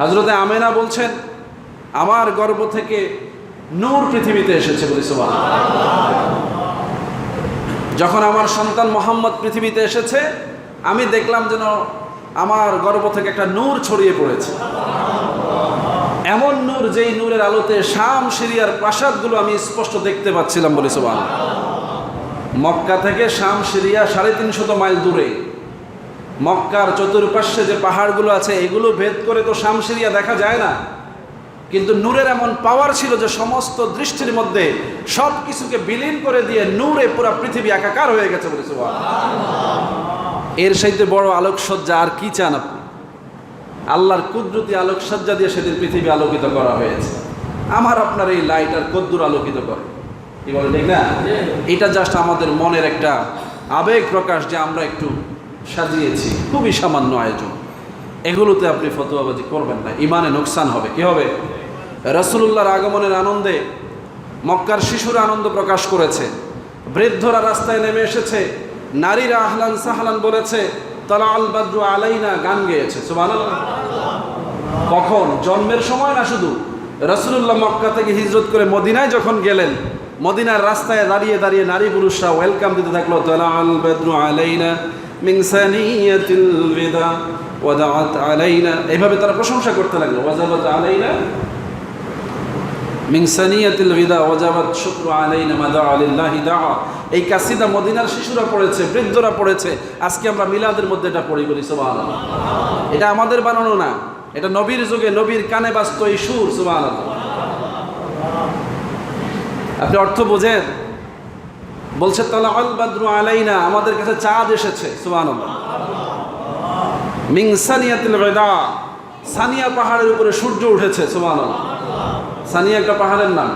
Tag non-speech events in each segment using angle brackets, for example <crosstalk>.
হজরতে আমেনা বলছেন, আমার গর্ব থেকে নূর পৃথিবীতে এসেছে বলি সুবহান যখন আমার সন্তান মোহাম্মদ পৃথিবীতে এসেছে, আমি দেখলাম যেন আমার গর্ব থেকে একটা নূর ছড়িয়ে পড়েছে। এমন নূর যেই নূরের আলোতে শাম, সিরিয়ার প্রাসাদগুলো আমি স্পষ্ট দেখতে পাচ্ছিলাম বলে সোবান মক্কা থেকে শাম, সিরিয়া সাড়ে তিনশত মাইল দূরে মক্কার চতুর্পার্শ্বে যে পাহাড়গুলো আছে এগুলো ভেদ করে তো শাম সিরিয়া দেখা যায় না। কিন্তু নূরের এমন পাওয়ার ছিল যে সমস্ত দৃষ্টির মধ্যে সব কিছুকে বিলীন করে দিয়ে নূরে পুরো পৃথিবী একাকার হয়ে গেছে বলে এর সাথে বড় আলোকসজ্জা আর কি চান আপনি? আল্লাহর কুদরতি আলোকসজ্জা দিয়ে সেদিন পৃথিবী আলোকিত করা হয়েছে। আমার আপনার এই লাইট আর কদ্দুর আলোকিত করে। কি বলে ঠিক না? এটা জাস্ট আমাদের মনের একটা আবেগ প্রকাশ যে আমরা একটু সাজিয়েছি। খুবই সামান্য আয়োজন। এগুলোতে আপনি ফতোয়াবাজি করবেন না। ইমানে নোকসান হবে। কি হবে? রসুল্লাহর আগমনের আনন্দে মক্কার শিশুরা আনন্দ প্রকাশ করেছে। বৃদ্ধরা রাস্তায় নেমে এসেছে। নারীরা আহলান সাহলান বলেছে তালা আল বাদ্রু আলাইনা গান গেয়েছে। কখন? জন্মের সময় না শুধু? রসুল্লাহ মক্কা থেকে হিজরত করে মদিনায় যখন গেলেন, মদিনার রাস্তায় দাঁড়িয়ে দাঁড়িয়ে নারী পুরুষরা ওয়েলকাম দিতে থাকল তালা আল বাদ্রু আলাইনা মিন সানিয়াতিল বিদা, ওয়াদাআত আলাইনা। এইভাবে তারা প্রশংসা করতে লাগল, ওয়াজাবাত আলাইনা। মিন সানিয়াতিল বিদা, ওয়াজাবাত শুকরু আলাইনা মাদা আলিল্লাহি দাআ। এই কাসিদা মদিনার শিশুরা পড়েছে, বৃদ্ধরা পড়েছে, আজকে আমরা মিলাদের মধ্যে এটা পড়ি বলি, সুবহানাল্লাহ। এটা আমাদের বানানো না, এটা নবীর যুগে নবীর কানে বাস্ত এই সুর, সুবহানাল্লাহ। আপনি অর্থ বোঝেন? বলছে তালা আল বাদ্রু আলাইনা, আমাদের কাছে চাঁদ এসেছে। সানিয়া পাহাড়ের উপরে সূর্য উঠেছে, সুবহানাল্লাহ। সানিয়া একটা পাহাড়ের নাম।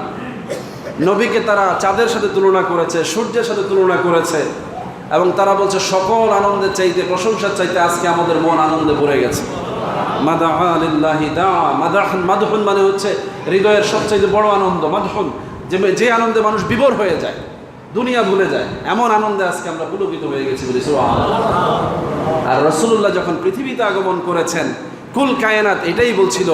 নবীকে তারা চাঁদের সাথে তুলনা করেছে, সূর্যের সাথে তুলনা করেছে, এবং তারা বলছে, সকল আনন্দের চাইতে, প্রশংসার চাইতে আজকে আমাদের মন আনন্দে ভরে গেছে। মাদাহ মানে হচ্ছে হৃদয়ের সবচাইতে বড় আনন্দ, মাদহন। যে আনন্দে মানুষ বিভোর হয়ে যায়। দুনিয়া ভুলে যায়। এমন আনন্দে আজকে আমরা পুলকিত হয়ে গেছি বলি আর রসুল্লাহ যখন পৃথিবীতে আগমন করেছেন, কুল কায়নাত এটাই বলছিল,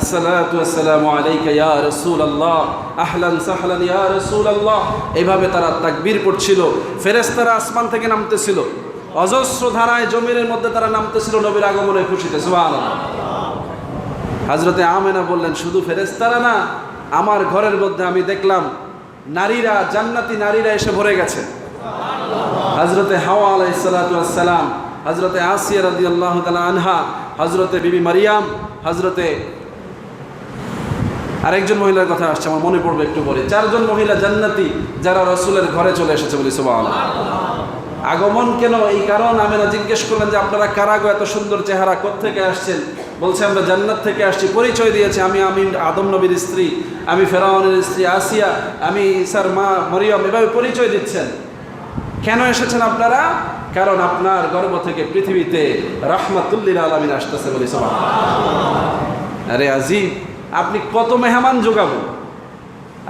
আসসালাতু আসসালামু আলাইকা ইয়া রাসূলুল্লাহ, আহলান সাহলান ইয়া রাসূলুল্লাহ। এইভাবে তারা তাকবীর ফেরেশতারা আসমান থেকে নামতেছিল, অজস্র ধারায় জমিনের মধ্যে তারা নামতেছিল নবীর আগমনে খুশিতে, সুবহানাল্লাহ। হযরতে আমেনা বললেন, শুধু ফেরেশতারা না, আমার ঘরের মধ্যে আমি দেখলাম নারীরা, জান্নাতি নারীরা এসে ভরে গেছে। হজরতে হাওয়া আলাইসালাম হজরতে আসিয়া রাদি আল্লাহ আনহা হজরতে বিবি মারিয়াম হজরতে আরেকজন মহিলার কথা আসছে, আমার মনে পড়বে একটু পরে। চারজন মহিলা জান্নাতি যারা রসুলের ঘরে চলে এসেছে বলি সুবাহ আগমন কেন এই কারণ? আমেনা জিজ্ঞেস করলেন যে, আপনারা কারাগো এত সুন্দর চেহারা থেকে আসছেন? বলছে, আমরা জান্নাত থেকে আসছি। পরিচয় দিয়েছে, আমি আমি আদম নবীর স্ত্রী, আমি ফেরাউনের স্ত্রী আসিয়া, আমি স্যার মা মরিয়ম, এভাবে পরিচয় দিচ্ছেন। কেন এসেছেন আপনারা? কারণ আপনার গর্ব থেকে পৃথিবীতে রহমাতুল্লিল আলমিন আসতেছে বলি সবাই আরে আজিব আপনি কত মেহমান যোগাবো।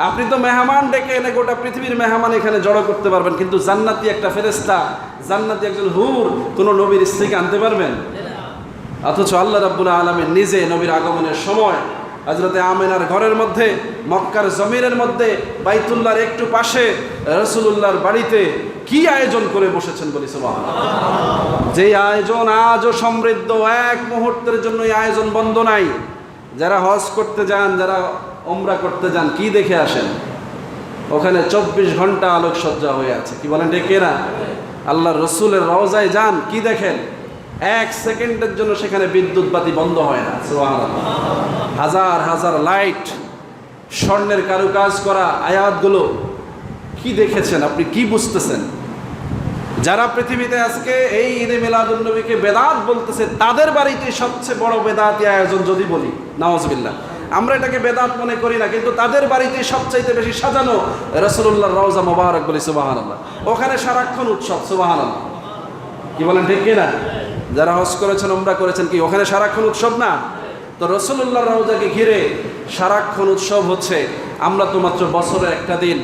আপনি তো মেহমান ডেকে এনে গোটা পৃথিবীর মেহমান এখানে জড়ো করতে পারবেন, কিন্তু জান্নাতি একটা ফেরেস্তা জান্নাতি একজন হুর কোনো নবীর স্ত্রীকে আনতে পারবেন? অথচ আল্লাহ রাব্বুল আলমের নিজে নবীর আগমনের সময় হজরতে আমেনার ঘরের মধ্যে, মক্কার জমিনের মধ্যে, বাইতুল্লাহর একটু পাশে রসুলুল্লাহর বাড়িতে কি আয়োজন করে বসেছেন বলি যে আয়োজন আজও সমৃদ্ধ এক মুহূর্তের জন্য এই আয়োজন বন্ধ নাই। যারা হজ করতে যান, যারা ওমরা করতে যান, কি দেখে আসেন? ওখানে চব্বিশ ঘণ্টা আলোকসজ্জা হয়ে আছে। কি বলেন ডেকে না আল্লাহ রসুলের রওজায় যান, কি দেখেন? এক সেকেন্ডের জন্য সেখানে বিদ্যুৎ বাতি বন্ধ হয় না। হাজার হাজার লাইট, স্বর্ণের কারুকাজ করা আয়াতগুলো কি দেখেছেন? আপনি কি বুঝতেছেন? যারা পৃথিবীতে আজকে এই ঈদে মিলাদুলনবীকে বেদাত বলতেছে, তাদের বাড়িতে সবচেয়ে বড় বেদাতি আয়োজন যদি বলি নওয়াজবিল্লাহ আমরা এটাকে বেদাত মনে করি না, কিন্তু তাদের বাড়িতে সবচাইতে বেশি সাজানো রসুল্লাহ রওজা মোবারক বলি সুবাহান ওখানে সারাক্ষণ উৎসব সুবাহান কি বলেন, ঠিক কিনা? যারা হজ করেছেন ওমরা করেছেন কি? ওখানে সারাক্ষণ উৎসব না? তো রসুল্লাহ রওজাকে ঘিরে সারাক্ষণ উৎসব হচ্ছে। আমরা তো মাত্র বছরে একটা দিন,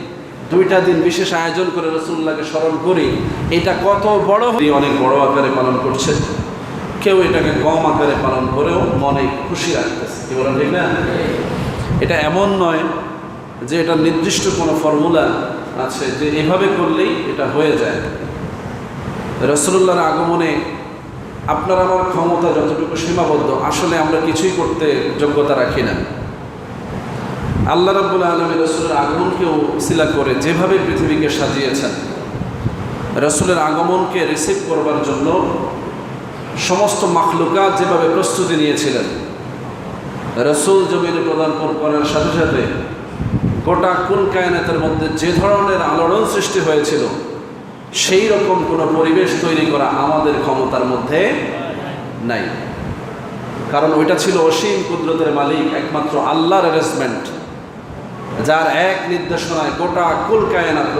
দুইটা দিন বিশেষ আয়োজন করে রসুল্লাহকে স্মরণ করি। এটা কত বড় অনেক বড় আকারে পালন করছে। কেউ এটাকে কম আকারে পালন করেও মনে খুশি রাখতেছে। কি ঠিক না? এটা এমন নয় যে এটা নির্দিষ্ট কোনো ফর্মুলা আছে যে এভাবে করলেই এটা হয়ে যায়। রসুল্লাহর আগমনে আপনার আমার ক্ষমতা যতটুকু সীমাবদ্ধ, আসলে আমরা কিছুই করতে যোগ্যতা রাখি না। আল্লাহ রাবুল আলমী রসুলের আগমনকেও শিলা করে যেভাবে পৃথিবীকে সাজিয়েছেন, রসুলের আগমনকে রিসিভ করবার জন্য সমস্ত মাখলুকা যেভাবে প্রস্তুতি নিয়েছিলেন, রসুল জমিনে প্রদান করার সাথে সাথে গোটা কোন কায়নাতের মধ্যে যে ধরনের আলোড়ন সৃষ্টি হয়েছিল সেই রকম কোনো পরিবেশ তৈরি করা আমাদের ক্ষমতার মধ্যে নাই। কারণ ওইটা ছিল অসীম কুদরতের মালিক, একমাত্র আল্লাহর অ্যারেঞ্জমেন্ট যার এক নির্দেশনায় গোটা কুল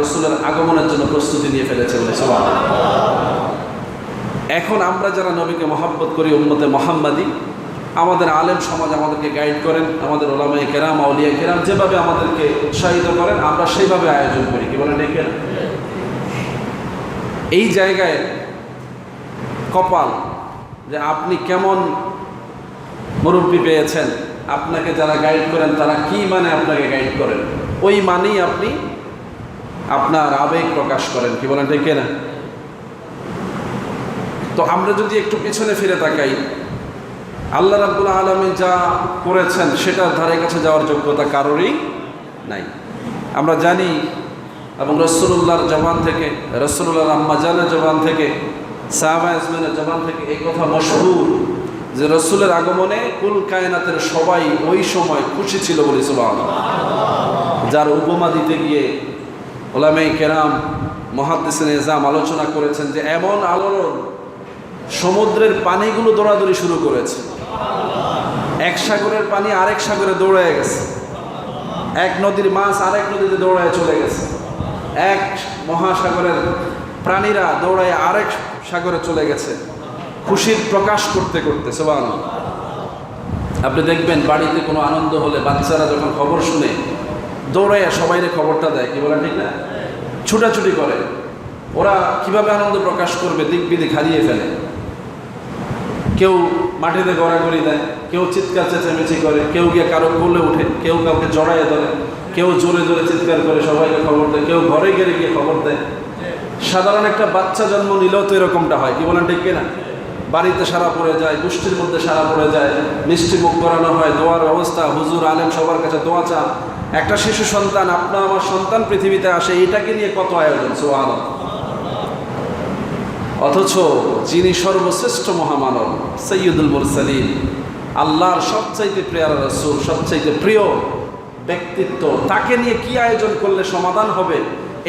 রসুলের আগমনের জন্য প্রস্তুতি নিয়ে ফেলেছে বলে এখন আমরা যারা নবীকে মহাব্বত করি, উম্মতে মোহাম্মদী, আমাদের আলেম সমাজ আমাদেরকে গাইড করেন, আমাদের ওলামাই কেরাম, আউলিয়া কেরাম যেভাবে আমাদেরকে উৎসাহিত করেন, আমরা সেইভাবে আয়োজন করি। কি বলেন ডেকে এই জায়গায় কপাল যে আপনি কেমন মুরব্বী পেয়েছেন, আপনাকে যারা গাইড করেন, তারা কি মানে আপনাকে গাইড করেন? ওই মানেই আপনি আপনার আবেগ প্রকাশ করেন, কি বলেন ঠিক না তো আমরা যদি একটু পিছনে ফিরে তাকাই, আল্লাহ রাবুল আলমী যা করেছেন, সেটার ধারে কাছে যাওয়ার যোগ্যতা কারোরই নাই। আমরা জানি এবং রসুল্লাহর জবান থেকে রসুল্লাহ আম্মাজানের জবান থেকে, সাহাবা ইসমানের জবান থেকে এই কথা মশহুর যে রসুলের আগমনে কুল কায়নাতের সবাই ওই সময় খুশি ছিল বলে যার উপমা দিতে গিয়ে ওলামে কেরাম মহাদ্দেসেন এজাম আলোচনা করেছেন যে এমন আলোড়ন সমুদ্রের পানিগুলো দৌড়াদৌড়ি শুরু করেছে। এক সাগরের পানি আরেক সাগরে দৌড়ায় গেছে। এক নদীর মাছ আরেক নদীতে দৌড়ায় চলে গেছে। এক মহাসাগরের প্রাণীরা দৌড়ায় আরেক সাগরে চলে গেছে। খুশির প্রকাশ করতে করতে সোবান আপনি দেখবেন বাড়িতে কোনো আনন্দ হলে বাচ্চারা যখন খবর শুনে, দৌড়াইয়া সবাইরে খবরটা দেয়, কি বলা ঠিক না? ছুটাছুটি করে। ওরা কীভাবে আনন্দ প্রকাশ করবে দিক বিদিক হারিয়ে ফেলে। কেউ মাটিতে গড়াগড়ি দেয়, কেউ চিৎকার চেঁচামেচি করে, কেউ গিয়ে কারও কোলে উঠে কেউ কাউকে জড়াইয়ে ধরে। কেউ জোরে জোরে চিৎকার করে সবাইকে খবর দেয়, কেউ ঘরে গেলে গিয়ে খবর দেয়। সাধারণ একটা বাচ্চা জন্ম নিলেও তো এরকমটা হয়, কি বলেন ঠিক কিনা? বাড়িতে সারা পড়ে যায়, গোষ্ঠীর মধ্যে সারা পড়ে যায়, মিষ্টি মুখ করানো হয়, দোয়ার ব্যবস্থা, হুজুর, আলেম সবার কাছে দোয়া চা একটা শিশু সন্তান আপনার আমার সন্তান পৃথিবীতে আসে এটাকে নিয়ে কত আয়োজন সোয়াল অথচ যিনি সর্বশ্রেষ্ঠ মহামানব, সৈয়দুল মুরসালিম আল্লাহর সবচাইতে প্রিয় রসুল, সবচাইতে প্রিয় ব্যক্তিত্ব তাকে নিয়ে কি আয়োজন করলে সমাধান হবে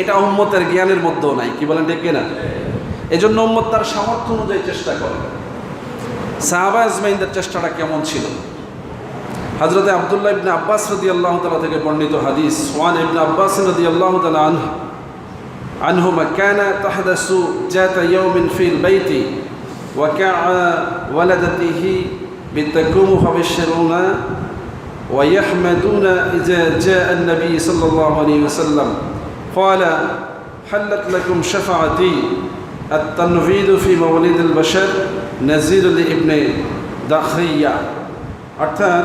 এটা উম্মতের জ্ঞানের মধ্যেও নাই কি বলেন ঠিক না এই জন্য উম্মত তার সামর্থ্য অনুযায়ী চেষ্টা করে সাহাবা আজমাইনদের চেষ্টাটা কেমন ছিল হজরত আবদুল্লাহ ইবনে আব্বাস রদি আল্লাহ তালা থেকে বর্ণিত হাদিস ওয়ান ইবনে আব্বাস রদি আল্লাহ তালা আনহু عنهما كان تحدث ذات يوم في البيت وكع ولدته بالتكوم فبشرون ويحمدون إذا جاء النبي صلى الله عليه وسلم قال حلت لكم شفاعتي التنفيذ في مولد البشر نزيل لابن دخية অর্থাৎ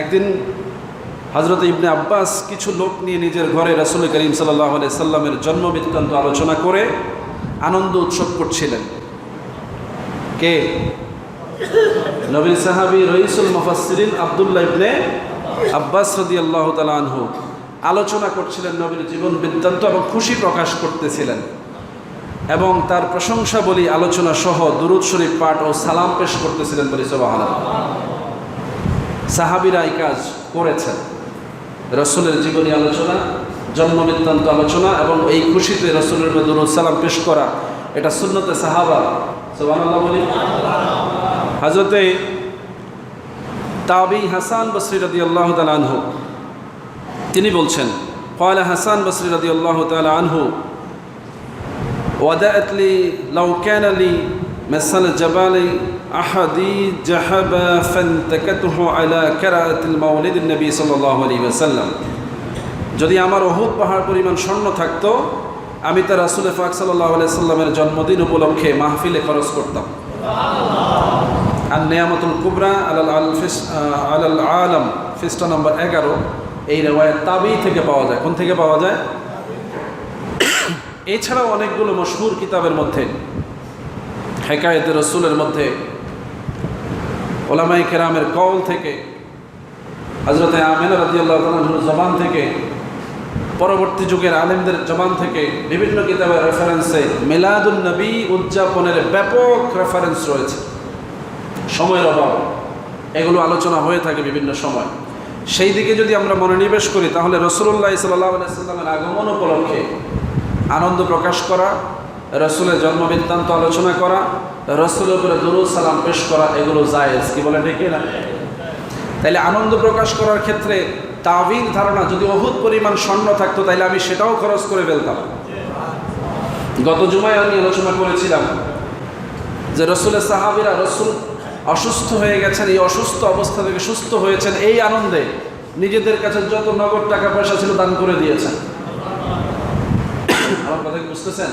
একদিন হজরত ইবনে আব্বাস কিছু লোক নিয়ে নিজের ঘরে রাসুল করিম সাল্লাহ সাল্লামের জন্ম বৃত্তান্ত আলোচনা করে আনন্দ উৎসব করছিলেন কে নবী সাহাবি রইসুল মুফাসসিরিন আব্দুল্লাহ ইবনে আব্বাস রদি আল্লাহ আনহু আলোচনা করছিলেন নবীর জীবন বৃত্তান্ত এবং খুশি প্রকাশ করতেছিলেন। এবং তার প্রশংসা বলি আলোচনা সহ দুরুদ শরীফ পাঠ ও সালাম পেশ করতেছিলেন বলি সবাহ সাহাবিরা এই কাজ করেছেন। রসুলের জীবনী আলোচনা, জন্ম বৃত্তান্ত আলোচনা এবং এই খুশিতে রসুলের দুরুদ সালাম পেশ করা, এটা সুন্নতে সাহাবা সোবানাল্লাহ বলি। হাজরতে তাবি হাসান বসরি রদি আল্লাহ আনহু তিনি বলছেন قال حسان بصري رضي الله تعالى عنه ودأت لي لو كان لي مثل جبال أحدي جحب فانتكته على كراءة المولد النبي صلى الله عليه وسلم যদি আমার অহুদ পাহাড় পরিমাণ স্বর্ণ থাকতো আমি তার রাসুল ফাক সাল্লাহ সাল্লামের জন্মদিন উপলক্ষে মাহফিলে খরচ করতাম আর নেয়ামতুল কুবরা আলাল আল ফিস আলাল আলম, ফিস্টা নম্বর এগারো। এই রেওয়ায়ত তাবি থেকে পাওয়া যায়। কোন থেকে পাওয়া যায়? <coughs> এছাড়াও অনেকগুলো মশহুর কিতাবের মধ্যে, হেকায়েতে রসুলের মধ্যে ওলামাই কেরামের কল থেকে হজরতে আমেনা রাজিয়াল্লাহ তালুর জবান থেকে, পরবর্তী যুগের আলেমদের জবান থেকে বিভিন্ন কিতাবের রেফারেন্সে মিলাদুল নবী উদযাপনের ব্যাপক রেফারেন্স রয়েছে। সময়ের অভাব। এগুলো আলোচনা হয়ে থাকে বিভিন্ন সময়। সেই দিকে যদি আমরা মনোনিবেশ করি, তাহলে রসুল্লাহ সাল্লামের আগমন উপলক্ষে আনন্দ প্রকাশ করা, রসুলের জন্মবৃত্তান্ত আলোচনা করা, রসুলের উপরে দুরুদ সালাম পেশ করা, এগুলো জায়েজ। কি বলে ঠিক না তাইলে আনন্দ প্রকাশ করার ক্ষেত্রে তাবিল ধারণা যদি অহুত পরিমাণ স্বর্ণ থাকতো, তাইলে আমি সেটাও খরচ করে ফেলতাম। গত জুমায় আমি আলোচনা করেছিলাম যে রসুলের সাহাবিরা রসুল অসুস্থ হয়ে গেছেন, এই অসুস্থ অবস্থা থেকে সুস্থ হয়েছেন, এই আনন্দে নিজেদের কাছে যত নগদ টাকা পয়সা ছিল দান করে দিয়েছেন। আমার কথা বুঝতেছেন?